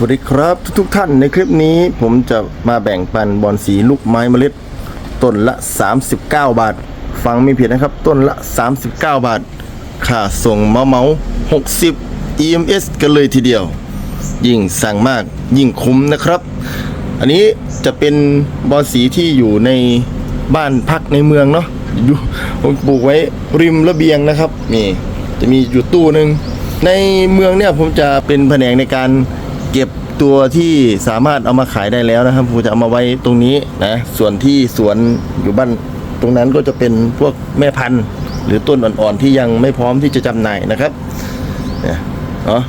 สวัสดีครับทุกๆท่านในคลิปนี้ผมจะมาแบ่งปันบอลสีลูกไม้เมล็ด ต้นละ 39 บาท ฟังไม่ผิดนะครับ ต้นละ 39 บาท ค่าส่งเมาเมา60 EMS กันเลยทีเดียว ยิ่งสั่งมากยิ่งคุ้มนะครับ อันนี้จะเป็นบอลสีที่อยู่ในบ้านพักในเมืองเนาะอยู่ผมปลูกไว้ริมระเบียงนะครับนี่จะมีอยู่ตู้หนึ่งในเมืองเนี่ยผมจะเป็นแผนกในการ เก็บตัวที่สามารถเอามาขายได้แล้วนะครับผมจะเอามาไว้ตรงนี้นะส่วนที่สวนอยู่บ้านตรงนั้นก็จะเป็นพวกแม่พันธุ์ หรือต้นอ่อนๆที่ยังไม่พร้อมที่จะจำหน่ายนะครับเนี่ยเนาะ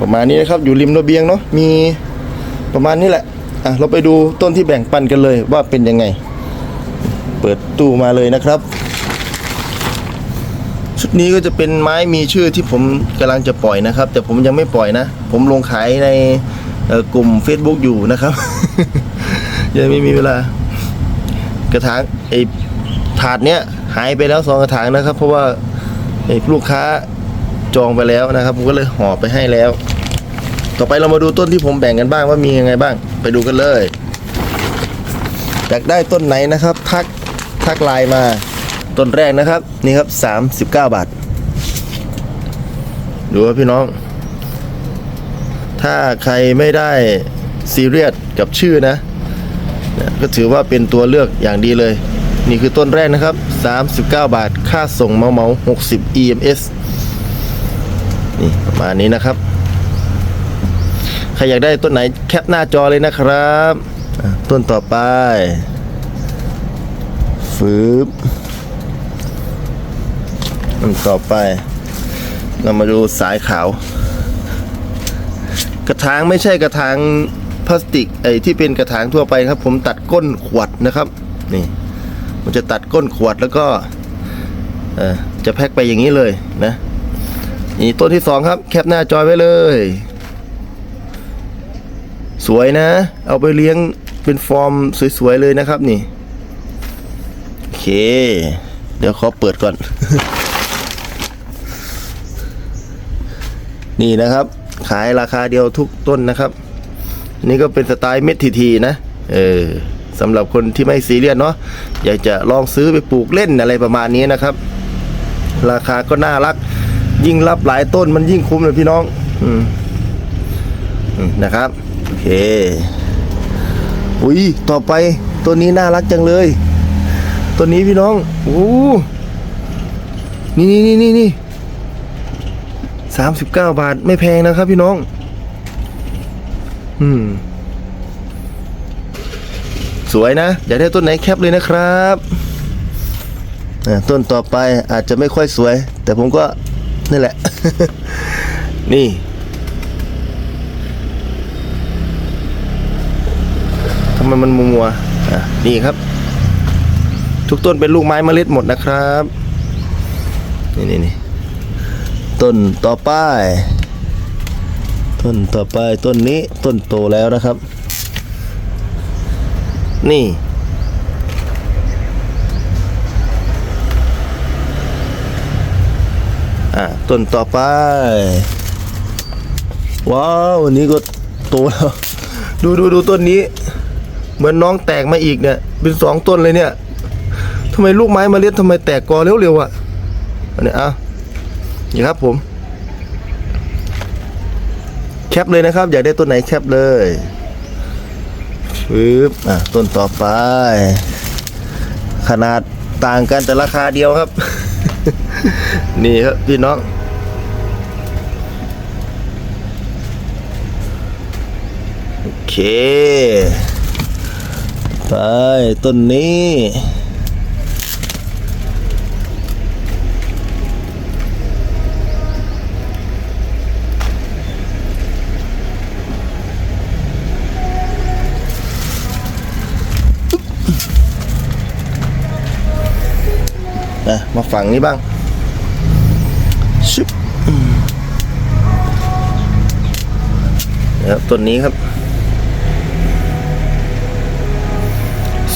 ประมาณนี้นะครับอยู่ริมระเบียงเนาะมีประมาณนี้แหละอะเราไปดูต้นที่แบ่งปันกันเลยว่าเป็นยังไง เปิดตู้มาเลยนะครับ ชุดนี้ก็จะเป็นไม้มีชื่อที่ผมกำลังจะปล่อยนะครับ แต่ผมยังไม่ปล่อยนะ ผมลงขายในกลุ่ม Facebook อยู่นะครับ ยังไม่มีเวลากระถางไอ้ถาดเนี้ยหายไปแล้วสองกระถางนะครับ เพราะว่าไอ้ลูกค้าจองไปแล้วนะครับ ผมก็เลยห่อไปให้แล้ว ต่อไปเรามาดูต้นที่ผมแบ่งกันบ้างว่ามียังไงบ้าง ไปดูกันเลยอยากได้ต้นไหนนะครับ ทักทักไลน์มา ต้นแรกนะครับ นี่ครับ39บาท ดูว่าพี่น้อง ถ้าใครไม่ได้ซีเรียสกับชื่อนะ ก็ถือว่าเป็นตัวเลือกอย่างดีเลย นี่คือต้นแรกนะครับ 39 บาท ค่าส่งเมาเมา60 EMS นี่ประมาณนี้นะครับ ใครอยากได้ต้นไหนแคปหน้าจอเลยนะครับ ต้นต่อไปฟืบ ต้นต่อไป เรามาดูสายขาว กระถางไม่ใช่กระถางพลาสติกไอ้ที่เป็นกระถางทั่วไปครับ ผมตัดก้นขวดนะครับ นี่ มันจะตัดก้นขวดแล้วก็จะแพ็คไปอย่างนี้เลยนะนี่ต้นที่สองครับแคปหน้าจอยไว้เลย สวยนะ เอาไปเลี้ยงเป็นฟอร์มสวยๆเลยนะครับนี่ โอเค เดี๋ยวขอเปิดก่อน นี่นะครับ ขายราคาเดียวทุกต้นนะครับ นี่ก็เป็นสไตล์เม็ดทีๆนะ เออสำหรับคนที่ไม่ซีเรียสเนาะอยากจะลองซื้อไปปลูกเล่นอะไรประมาณนี้นะครับ ราคาก็น่ารัก ยิ่งรับหลายต้นมันยิ่งคุ้มเลยพี่น้อง อืมอืมนะครับโอเคอุ้ยต่อไปตัวนี้น่ารักจังเลย ตัวนี้พี่น้องโอ้นี่นี่นี่นี่ นี่สามสิบเก้าบาทไม่แพงนะครับพี่น้อง อืม สวยนะ อยากได้ต้นไหนแคปเลยนะครับต้นต่อไปอาจจะไม่ค่อยสวย แต่ผมก็นี่แหละ นี่ทำไมมันมัวมัวๆอะนี่ครับ ทุกต้นเป็นลูกไม้เมล็ดหมดนะครับ นี่นี่นี่ ต้นต่อไป ต้นต่อไปต้นนี้ต้นโตแล้วนะครับ นี่ อะต้นต่อไป ว้าวอันนี้ก็โตแล้ว ดูดูดูต้นนี้ เหมือนน้องแตกมาอีกเนี่ย เป็นสองต้นเลยเนี่ยทำไมลูกไม้มาเล็ดทำไมแตกกอเร็วๆอะอันนี้อะ นี่ครับผมแคปเลยนะครับ อยากได้ต้นไหนแคปเลยปึ๊บอะต้นต่อไป ขนาดต่างกันแต่ราคาเดียวครับ นี่ครับพี่น้องโอเค ไปต้นนี้ นะมาฝั่งนี้บ้างชึบนะครับต้นนี้ครับ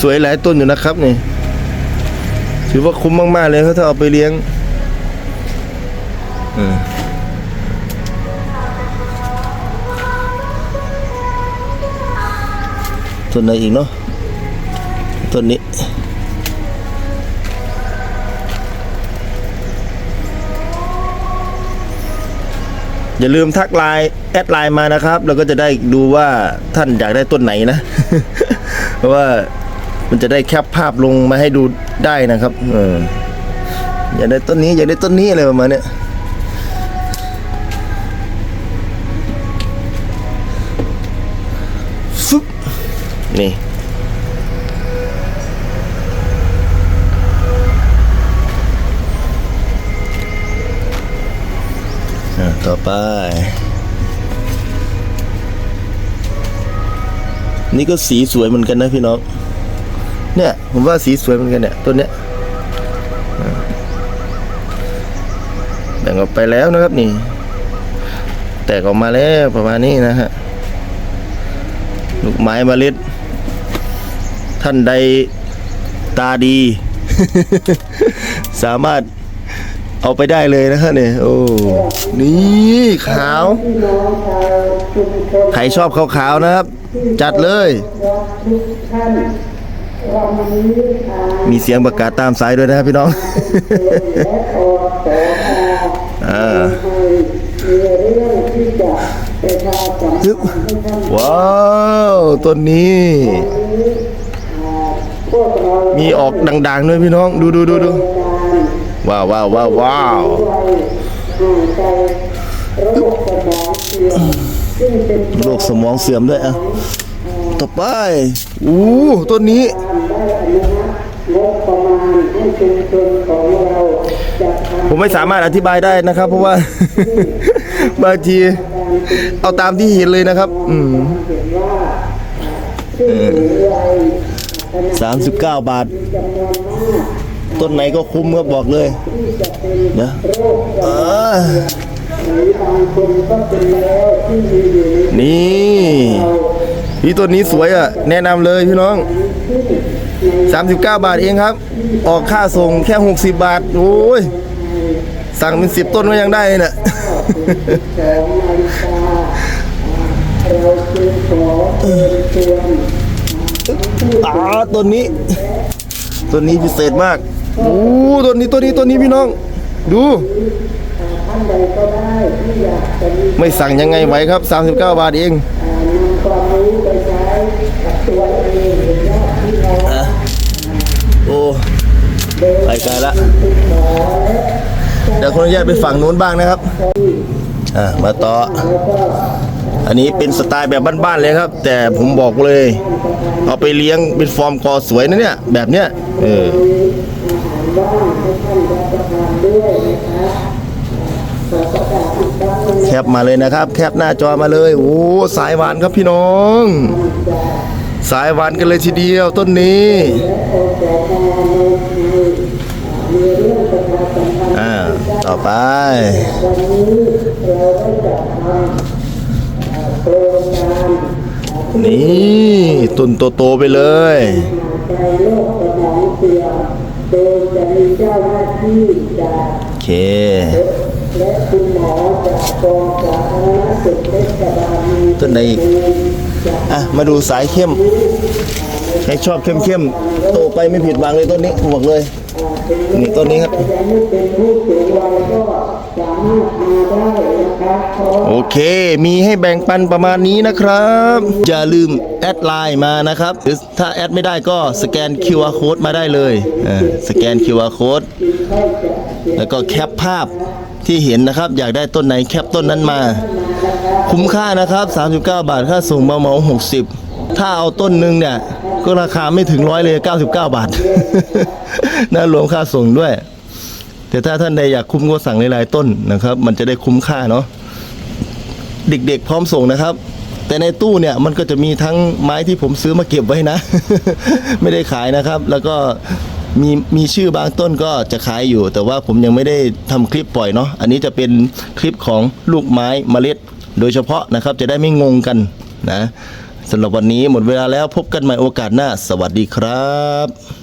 สวยหลายต้นอยู่นะครับนี่ถือว่าคุ้มมาก ๆ เลยครับถ้าเอาไปเลี้ยงต้นไหนอีกเนาะต้นนี้ อย่าลืมทักไลน์แอดไลน์มานะครับเราก็จะได้ดูว่าท่านอยากได้ต้นไหนนะ เพราะว่ามันจะได้แคปภาพลงมาให้ดูได้นะครับเอออยากได้ต้นนี้อยากได้ต้นนี้อะไรประมาณเนี้ยฟึบนี่ ต่อไป นี่ก็สีสวยเหมือนกันนะพี่น้อง เนี่ย ผมว่าสีสวยเหมือนกันเนี่ยต้นเนี้ยแบ่งออกไปแล้วนะครับนี่ แตกออกมาแล้วประมาณนี้นะฮะลูกไม้เมล็ด ท่านใดตาดี สามารถ เอาไปได้เลยนะฮะเนี่ยโอ้นี่ขาวใครชอบขาวๆนะครับ จัดเลย มีเสียงประกาศตามสายด้วยนะครับพี่น้องอ่าว้าวต้นนี้ มีออกดังๆด้วยพี่น้อง ดูดูดูดู ว้าวว้าวว้าวว้าวโรคสมองเสื่อมด้วยอะต่อไปอู้ต้นนี้ผมไม่สามารถอธิบายได้นะครับ เพราะว่าบางทีเอาตามที่เห็นเลยนะครับ อืมสามสิบเก้าบาท ต้นไหนก็คุ้มครับบอกเลยเดี๋ยนี่พี่ต้นนี้สวยอะ แนะนำเลยพี่น้อง 39 บาทเองครับ ออกค่าส่งแค่ 60 บาท โอ้ย สั่งเป็น10ต้นก็ยังได้เนี่ยอ่าต้นนี้ ต้นนี้พิเศษมากโอ้ต้นนี้ต้นนี้ต้นนี้พี่น้อง ดู ไม่สั่งยังไงไหวครับ 39 บาทเองโอ้ไปไกลละเดี๋ยวคนอนุญาตไปฝั่งนู้นบ้างนะครับ อะมาต่อ อันนี้เป็นสไตล์แบบบ้านๆเลยครับ แต่ผมบอกเลย เอาไปเลี้ยงเป็นฟอร์มกอสวยนะเนี่ย แบบเนี้ยเออแคปมาเลยนะครับ แคปหน้าจอมาเลย โอ้สายหวานครับพี่น้อง สายหวานกันเลยทีเดียวต้นนี้อ่าต่อไป นี่ตุนโตๆไปเลยโอเคต้นไหนอีก อะ มาดูสายเข้มใครชอบเข้มเข้มๆโตไปไม่ผิดหวังเลยต้นนี้ผมบอกเลย นี่ต้นนี้ครับ โอเค มีให้แบ่งปันประมาณนี้นะครับ อย่าลืมแอดไลน์มานะครับหรือถ้าแอดไม่ได้ก็สแกน QR code มาได้เลยอ่าสแกน QR code แล้วก็แคปภาพที่เห็นนะครับ อยากได้ต้นไหนแคปต้นนั้นมา คุ้มค่านะครับ 39 บาทค่าส่งเมาเมา60 ถ้าเอาต้นหนึ่งเนี่ย ก็ราคาไม่ถึงร้อยเลย 99 บาท น่ารวมค่าส่งด้วย แต่ถ้าท่านใดอยากคุ้มก็สั่งหลายต้นนะครับ มันจะได้คุ้มค่าเนาะเด็กๆ พร้อมส่งนะครับ แต่ในตู้เนี่ยมันก็จะมีทั้งไม้ที่ผมซื้อมาเก็บไว้นะ ไม่ได้ขายนะครับ แล้วก็มีมีชื่อบางต้นก็จะขายอยู่ แต่ว่าผมยังไม่ได้ทำคลิปปล่อยเนาะอันนี้จะเป็นคลิปของลูกไม้เมล็ด โดยเฉพาะนะครับจะได้ไม่งงกันนะสำหรับวันนี้หมดเวลาแล้วพบกันใหม่โอกาสหน้า สวัสดีครับ